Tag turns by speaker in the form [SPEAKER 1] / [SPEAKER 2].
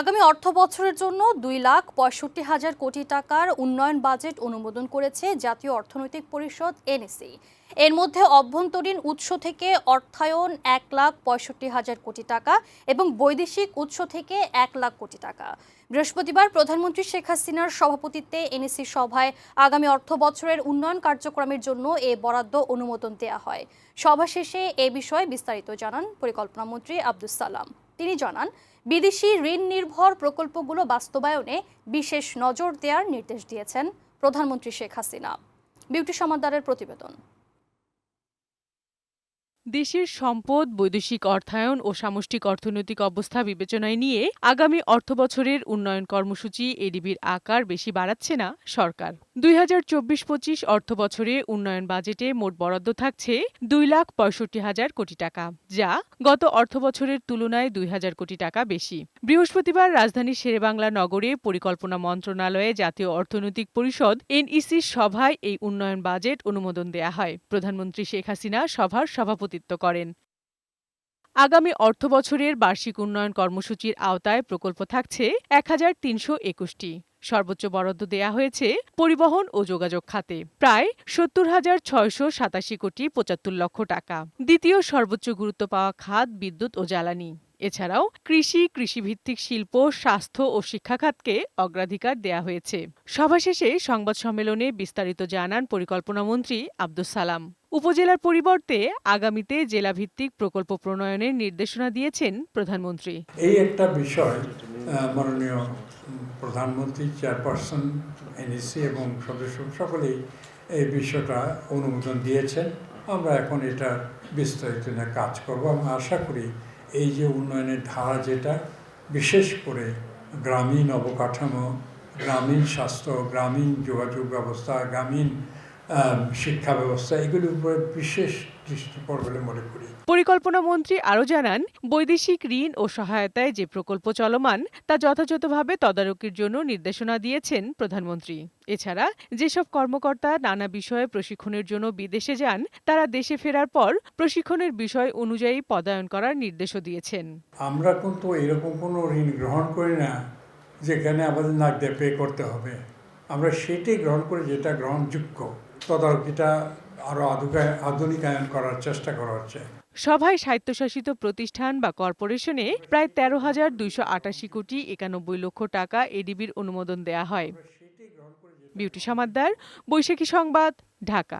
[SPEAKER 1] আগামী অর্থ বছরের জন্য দুই লাখ পঁয়ষট্টি হাজার কোটি টাকার উন্নয়ন বাজেট অনুমোদন করেছে জাতীয় অর্থনৈতিক পরিষদ এনএসি। এর মধ্যে অভ্যন্তরীণ উৎস থেকে অর্থায়ন এক লাখ পঁয়ষট্টি হাজার কোটি টাকা এবং বৈদেশিক উৎস থেকে এক লাখ কোটি টাকা। বৃহস্পতিবার প্রধানমন্ত্রী শেখ হাসিনার সভাপতিত্বে এনএসি সভায় আগামী অর্থ বছরের উন্নয়ন কার্যক্রমের জন্য এ বরাদ্দ অনুমোদন দেওয়া হয়। সভা শেষে এ বিষয়ে বিস্তারিত জানান পরিকল্পনামন্ত্রী আব্দুস সালাম। তিনি জানান, বিদেশি ঋণ নির্ভর প্রকল্পগুলো বাস্তবায়নে বিশেষ নজর দেওয়ার নির্দেশ দিয়েছেন প্রধানমন্ত্রী শেখ হাসিনা। বিউটি সমাদারের প্রতিবেদন।
[SPEAKER 2] দেশের সম্পদ, বৈদেশিক অর্থায়ন ও সামষ্টিক অর্থনৈতিক অবস্থা বিবেচনায় নিয়ে আগামী অর্থবছরের উন্নয়ন কর্মসূচি এডিবির আকার বেশি বাড়াচ্ছে না সরকার। দুই হাজার চব্বিশ পঁচিশ অর্থ বছরে উন্নয়ন বাজেটে মোট বরাদ্দ থাকছে দুই লাখ পঁয়ষট্টি হাজার কোটি টাকা, যা গত অর্থবছরের তুলনায় দুই হাজার কোটি টাকা বেশি। বৃহস্পতিবার রাজধানীর শেরেবাংলা নগরে পরিকল্পনা মন্ত্রণালয়ে জাতীয় অর্থনৈতিক পরিষদ এনইসির সভায় এই উন্নয়ন বাজেট অনুমোদন দেয়া হয়। প্রধানমন্ত্রী শেখ হাসিনা সভার সভাপতিত্ব করেন। আগামী অর্থ বছরের বার্ষিক উন্নয়ন কর্মসূচির আওতায় প্রকল্প থাকছে এক হাজার তিনশো একুশটি। সর্বোচ্চ বরাদ্দ দেয়া হয়েছে পরিবহন ও যোগাযোগ খাতে। প্রায় সত্তর হাজার ছয়শো সাতাশি কোটি পঁচাত্তর লক্ষ টাকা। দ্বিতীয় সর্বোচ্চ গুরুত্ব পাওয়া খাত বিদ্যুৎ ও জ্বালানি। এছাড়াও কৃষি, কৃষিভিত্তিক শিল্প, স্বাস্থ্য ও শিক্ষা খাতকে অগ্রাধিকার দেয়া হয়েছে। সভা শেষে সংবাদ সম্মেলনে বিস্তারিত জানান পরিকল্পনামন্ত্রী আব্দুস সালাম। উপজেলার পরিবর্তে আগামীতে জেলাভিত্তিক প্রকল্প প্রণয়নের নির্দেশনা দিয়েছেন প্রধানমন্ত্রী।
[SPEAKER 3] এই একটা বিষয় মাননীয় প্রধানমন্ত্রী, চেয়ারপারসন এনএসি এবং সদস্য সকলেই এই বিষয়টা অনুমোদন দিয়েছেন। আমরা এখন এটা বিস্তারিত কাজ করব এবং আশা করি এই যে উন্নয়নের ধারা যেটা, বিশেষ করে গ্রামীণ অবকাঠামো, গ্রামীণ স্বাস্থ্য, গ্রামীণ যোগাযোগ ব্যবস্থা, গ্রামীণ শিক্ষা ব্যবস্থা এগুলির উপরে বিশেষ দৃষ্টি বলে মনে করি।
[SPEAKER 2] পরিকল্পনা মন্ত্রী আরও জানান বৈদেশিক ঋণ ও সহায়তায় যে প্রকল্প চলমান তা যথাযথভাবে তদারকির জন্য নির্দেশনা দিয়েছেন প্রধানমন্ত্রী। এছাড়া যেসব কর্মকর্তা নানা বিষয়ে প্রশিক্ষণের জন্য বিদেশে যান তারা দেশে ফেরার পর প্রশিক্ষণের বিষয় অনুযায়ী পদায়ন করার নির্দেশও দিয়েছেন।
[SPEAKER 3] আমরা কিন্তু এরকম কোনো ঋণ গ্রহণ করি না যেখানে আমাদের নাক দিয়ে পে করতে হবে। আমরা সেটাই গ্রহণ করি যেটা গ্রহণযোগ্য। তদারকিটা আরও আধুনিকায়ন করার চেষ্টা করা হচ্ছে।
[SPEAKER 2] সভায় স্বায়ত্তশাসিত প্রতিষ্ঠান বা কর্পোরেশনে প্রায় তেরো হাজার দুইশো আটাশি কোটি একানব্বই লক্ষ টাকা এডিবির অনুমোদন দেয়া হয়। বিউটি সমাদ্দার বৈশাখী সংবাদ ঢাকা।